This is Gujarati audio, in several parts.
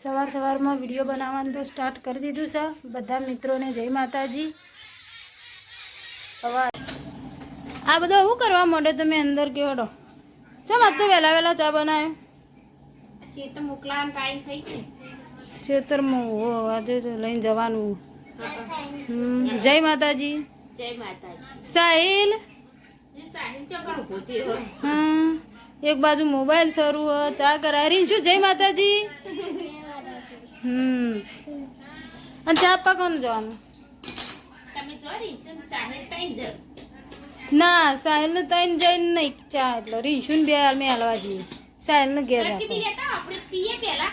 સવાર સવારમાં વીડિયો બનાવવાનું તો સ્ટાર્ટ કરી દીધું છે. બધા મિત્રોને જય માતાજી. હવે આ બધા શું કરવા માંડે તમે અંદર કેવડો? ચમ આજ તો વહેલા વહેલા ચા બનાવ્યો શેત મોકલાવાનું ટાઈમ થઈ ગયો. ખેતરમાં આજે તો લઈને જવાનું. જય માતાજી. જય માતાજી. સાહિલ. એક બાજુ મોબાઈલ શરૂ હ ચા કરાવી શું જય માતાજી. હમ. અને ચા પકવાનું જવાનું ના સાહેલ ને સાહિલ ના તઈને જઈને નહીં ચા એટલે રીંછું બે મેં હાલવા જઈએ. ઘેર આપણે પીએ પેલા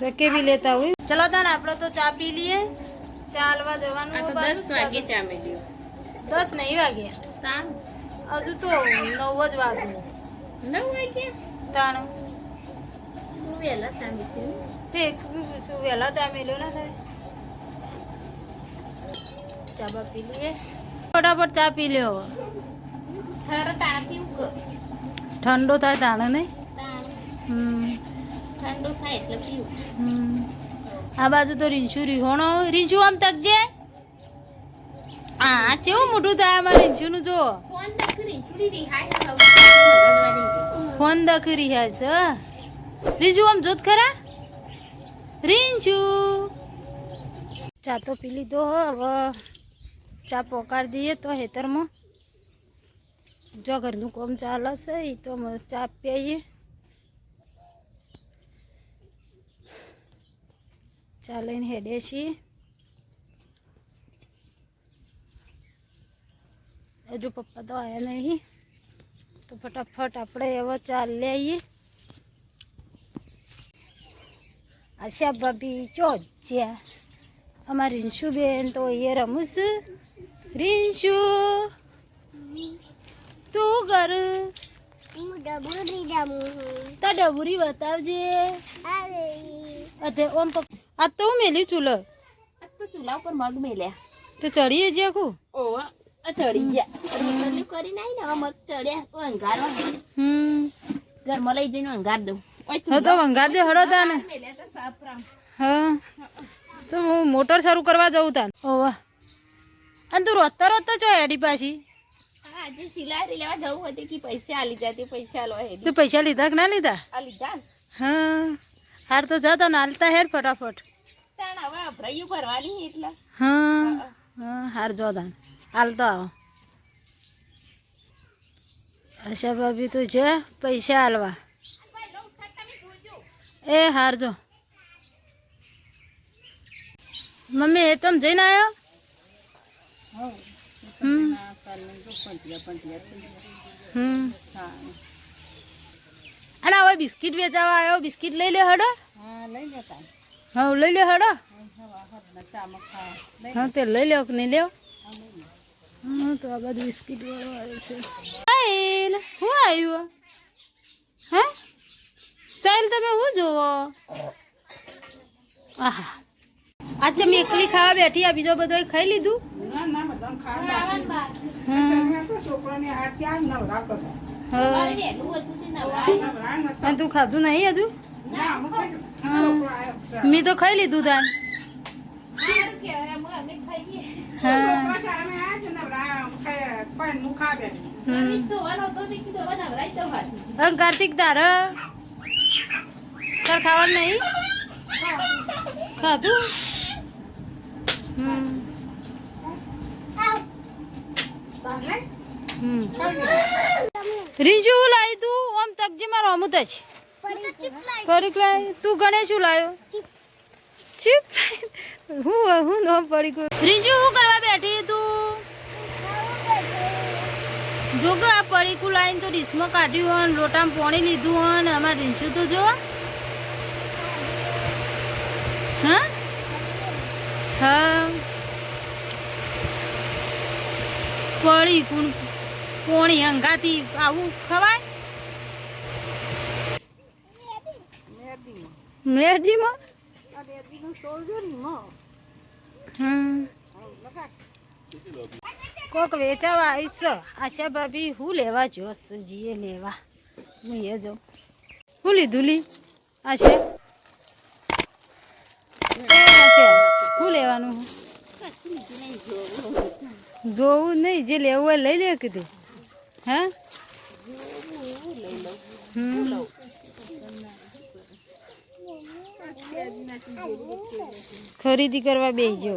રકે બી લેતા હોય ચલો તાને આપણે તો ચા પી લઈએ. ચા હાલવા જવાનું દસ વાગે ચા મેલ્યો. દસ નહીં વાગ્યા હજુ તો નવ જ વાગ્યું નવ વાગે તાણું. વહેલા ચા શું વહેલા ચા મેલ્યો ના થાય ચા બા પી લઈએ ફટાફટ ચા પી લ્યો ઠંડો થાય તાણે નહીં ઠંડો થાય એટલે પીવું. આ બાજુ તો રીંછુ રીહોણો રીંછુ આમ તકજે આ કેવું મોટું થાય અમારે રીંછુનું જો ફોન દખી રહ્યા છે રીંછુ આમ જોત ખરા રીંછુ ચા તો પી લીધો હો હવે ચા પોકાર દઈએ તો હેતરમાં જો ઘરનું કોમ ચાલે છે એ તો અમે ચા પીએ ચા લઈને હેડે છીએ હજુ પપ્પા તો આવ્યા નહીં તો ફટાફટ આપણે હવે ચા લઈ આવીએ આશા ભાભી ચો જ્યાં અમારી રીંશુ બેન તો અહીંયા રમું છું. રીંશુ તું કર તો ડબુરી બતાવજે અતે ઓમ આ તો મેલી ચૂલો. આ તો ચૂલા ઉપર મગ મેલ્યા. તો ચડીએ જે કુ ઓવા આ ચડી ગયા. કરી નાઈ ને હવે મગ ચડ્યા. તો અંગારવા હમ. ઘરમાં લઈ જઈને અંગાર દઉં. હા તો વંગાર દે હળો તાને મેલ્યા તો હા. તો હું મોટર શરૂ કરવા જઉં તાન. ઓવા અને તું રોતા રોતા છો એડી પાછી? આજે સિલાઈ લેવા જવું હતું કે પૈસા આલી જતી પૈસા આલવા હે તું પૈસા લીધા કે ના લીધા? આ લીધા હા. હાર તો જતા ને હાલતા હેર ફટાફટ. તાણ હવે અભરાયું ભરવાની એટલે. હા. હા. હાર જો હાલતો આવો. આશા ભાભી તો છે? પૈસા હાલવા એ હાર જો. મમ્મી, એ તમે જઈને આવ્યો અને હવે બિસ્કિટ વેચાવા આવ્યો. બિસ્કિટ લઈ લે હડો. હા, લઈ લે હડો. હા, તે લઈ લ્યો કે નહીં લ્યો? હા, તો આ બધું બિસ્કિટ વાળો આવે છે. હું આવ્યું? હે? સાહિલ તમે હું જોવો? આહા. આજે મેં એકલી ખાવા બેઠી આ બીજો બધો ખાઈ લીધું? હા હા. તું ખાધું નહીં હજુ? મેં તો ખાઈ લીધું તાન. કાર્તિક તારે. તાર ખાવાનું નહીં? ખાધું? રીંજુ, હું લાવી તું આમ તકજી મારો અમુત જ. પડીક લાવી તું ગણેશ શું લાવ્યો? ચીપ. હું હું નો પડી રીંજુ, હું કરવા બેઠી તું? જો કે આ પડીકું લાવીને તો ડીશમાં કાઢ્યું હોય લોટામાં પોણી લીધું હોય અમારે રીંછું તો જો. હા હા. પડી કુણ પોણી હંગાથી આવું ખવાય? હમ કોક વેચાવા આવીશ. આશા ભાભી હું લેવા જોશ? જીએ લેવા. હું એ જાઉં. હું લીધું લી. આશા? લેવાનું? જોવું નહીં, જે લેવું હોય લઈ લે કીધું. હા? ખરીદી કરવા બેસજો.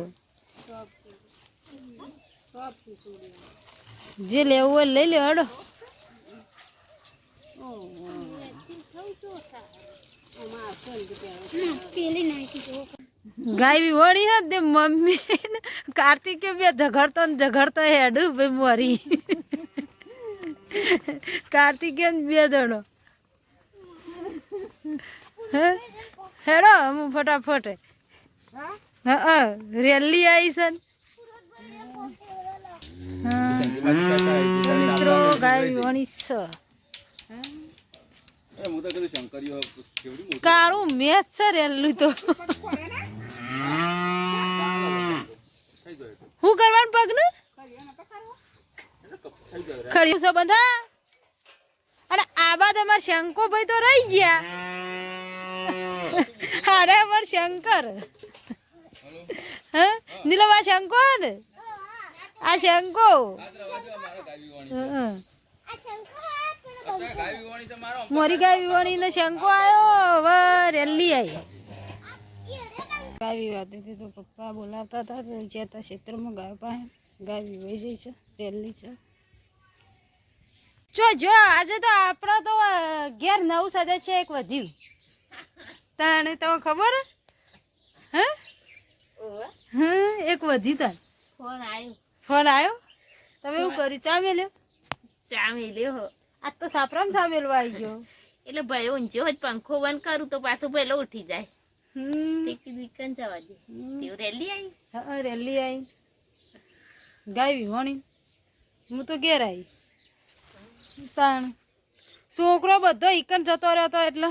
જે લેવું હોય લઈ લે, હડો. ગાય વળી હે દે મમ્મી કાર્તિકે બે ઝઘડતો ને ઝઘડતો હેડું ભાઈ મરી. કાર્તિકે બે દડો હેડો હું ફટાફટ. હા રેલી આવી છે મિત્રો ગાય વણી છે કાળું મેચ છે રેલું તો. શું કરવાનું પગ ને? ખડ્યું છો બધા? અને આ બાદ અમાર શંકો ભાઈ તો રહી ગયા. અરે અમાર શંકર. હે? નીલમ આ શંકો ને? આ શંકો. હં. મોરી ગાય વિવાણી ને શંકો આવ્યો હવે રેલી આવી ગાય વિવાતી હતી તો પપ્પા બોલાવતા હતા તો જતા ક્ષેત્રમાં ગાય પાસે ગાય વિવાઈ જાય છે રેલી છે. જો જો આજે તો આપણા તો ઘેર નવું સદે છે એક વધ્યું. તને તો ખબર? હે? હા એક વધી તાર ફોન આવ્યો ફોન આવ્યો તમે એવું કર્યું? ચા મેલ્યો? ચા મેલ્યો આજ તો સાફરામ ચા મેલવા આવી ગયો. એટલે ભાઈ ઊંચો હોય પંખો બંધ કરું તો પાછું પહેલો ઉઠી જાય. કીધું જવા દે. તેવું રેલી આવી હા રેલી આવી ગાય વિહોણી હું તો ઘેર આવી તાણ. છોકરો બધો ઈકન જતો રહ્યો હતો એટલે.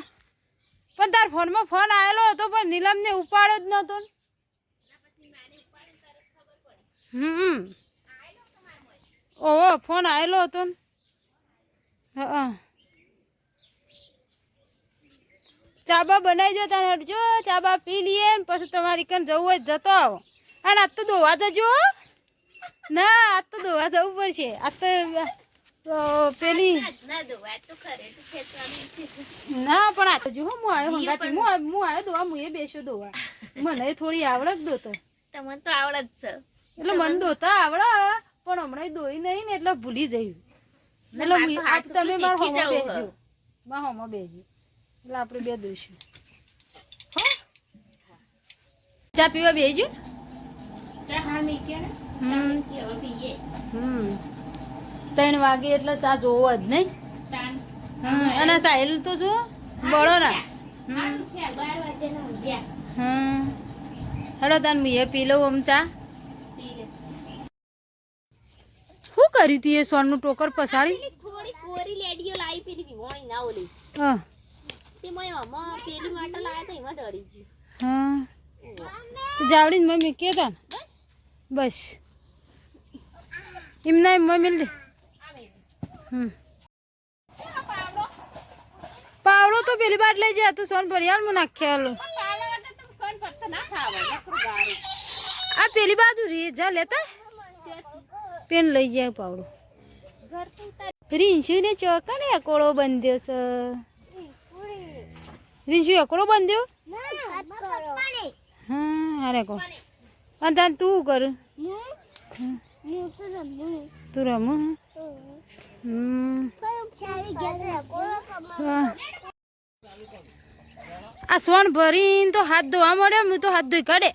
પણ તાર ફોનમાં ફોન આવેલો હતો પણ નીલમને ઉપાડ્યો જ નતો ને. હમ ઓહો ફોન આવેલો હતો ને. હા ચાબા બનાવી દો તને હટજો ચાબા પી લઈએ ને પછી તમારી કન જવું હોય જતો આવો. અને આજ તો દોવા જજો ના આજ તો દોવા જવું પડશે. આજ તો પેલી ના પણ આ તો જો હું આવ્યો હંગાતી હું હું આવ્યો દોવા હું એ બેસ્યો દોવા. મને થોડી આવડત દોતો તમને તો આવડત છે. એટલે મને દોતા આવડે પણ હમણાં દોઈ નહીં ને એટલે ભૂલી જયું એટલે આપ તમે મારા હોમાં બેસજો. મારા હોમાં બેસજો. એટલે આપણે બે દઈશું. હો? ચા પીવા બેસજો. ત્રણ વાગે એટલે ચા જોવો જ નહીં. અને સાહેલ તો જો બળો ના હમ. હેલો તાન મુએ પી લઉં આમ ચા પી લે. શું કર્યું તી એ સોનનું ટોકર પસાડી? થોડી કોરી લેડીઓ લાવી પેલી વિવોણી ના ઓલી. હા. તે મેં આમાં પેલી માટે લાયા તો એમાં ડરી ગયું. હા. ઓહો. મમ્મી કેતા બસ. એમના એમ મમ્મી દે. હમ. પાવડો તો પેલી બાટ લઈ જાય તું સોન ભરિયાલમાં નાખ્યા હાલો પાવડા વગર તો સોન ફરતા ના ખાવે નકરું ગારું. આ પેલી બાજુ રે જા લેતા. પેન લઈ જાય પાવડો. રીંશુ ને ચોકા ને અકોળો બંધ્યો છે. રીંશુ, અકોળો બંધ્યો? હા અરે કો અને તાન તું કર. તું રમ આ સોન ભરીને તો હાથ ધોવા મળે હું તો હાથ ધોઈ કાઢે.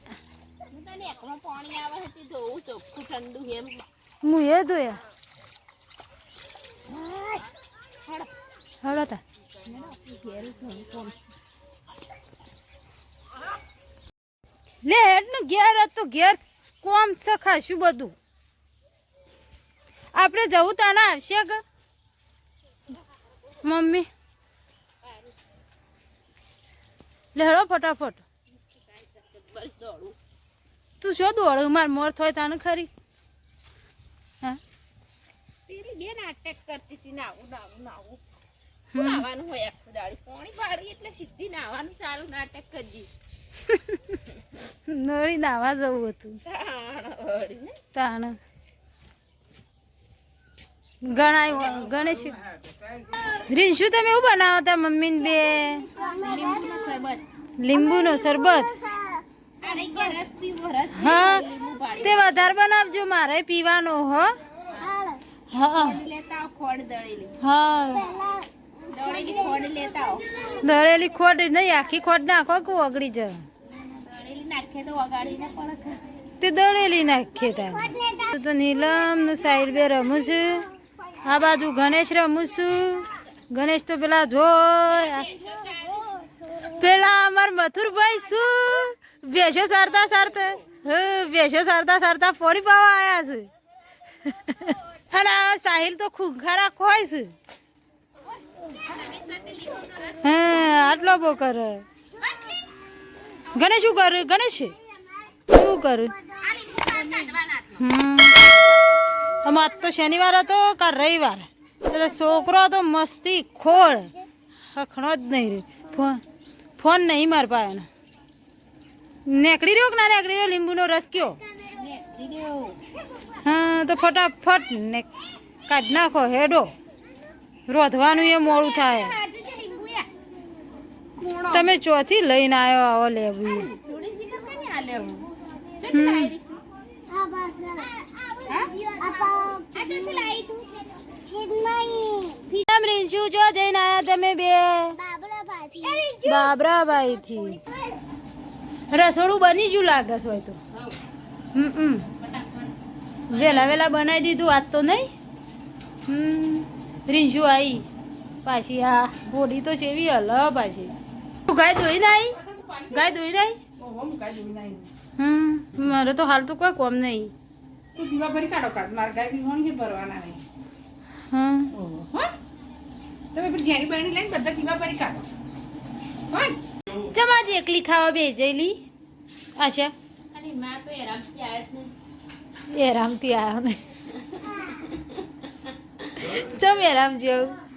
પાણી આવે ઠંડુ એમ. હું એ દોયા હળો તા. લે નું ઘેર હતું, ઘેર કોમ છે ખાશું બધું? આપણે જવું તાના આવશે કે? મમ્મી. લેડો ફટાફટ. તું શું દોડ? માર મોર થાય તાને ખરી હા પેલી બે નાટક કરતી હતી. નાવું નાવું નાવું. નાવાનું હોય આખું દાડી. પાણી બારી એટલે સીધી નાવાનું સારું નાટક કરી નળી નાવા જવું હતું. તાણ ગણાય ગણેશ. રીંશુ તમે એવું બનાવો તા મમ્મી ને બે શરબત હા તે વધારે બનાવજો મારે પીવાનો હો હા. લેતા ખોડ દળેલી. હા. દળેલી ખોડ લેતા દળેલી નહીં આખી ખોટ નાખો કે ઓગળી દળેલી નાખે તો દળેલી નાખીએ તાર. તો નીલમ ને સાહિલ બે રમું છું. આ બાજુ ગણેશ રમું છું. ગણેશ તો પેલા જોય પેલા અમાર મથુરભાઈ શું? ભેસો સારતા સારતા હ ભેસો સારતા સારતા ફોડી પાવા આવ્યા છે. અને સાહિલ તો ખુંખારા ખોય છે. હા, આટલો બો કરે. ગણેશ શું કરે? ગણેશ? શું કરે? હમ. આજ તો શનિવાર હતો કા રવિવાર? એટલે છોકરો તો મસ્તી ખોળ. હખણો જ નહીં રે ફોન ફોન નહીં માર પાયાનો. નેકડી રહ્યો કે ના નેકડી રહ્યો? લીંબુનો રસ કયો? હા તો ફટાફટ ને કાઢ નાખો હેડો. રોધવાનું એ મોડું થાય. તમે ચોથી લઈને આવ્યો આવો લેવું રીંછુ જો જઈને આયા તમે બે. બાબરાભાઈ થી રસોડું બની ગયું લાગે છે હોય તો. હમ હમ. વેલા વેલા બનાવી દીધું આજ તો નહીં. હમ રીંછુ આવી પાછી આ બોડી તો ચેવી હલ પાછી. તું ગાય ધોઈ નાઈ? ગાય ધોઈ નાઈ? હમ મારે તો હાલ તો કોઈ કોમ નહીં. તું દીવા ભરી કાઢો કાઢ મારા ગાય બી હોણ કે ભરવાના નહીં. હા. તમે પેલી ઝેરી બહેણી લઈને બધા દીવા ભરી કાઢો. હા. જમા એકલી ખાવા બે જઈલી? આશા અને માં તો હેરામથી આવે જ નહીં એ રામથી આવ્યો ને ચમ એ રામ જેવું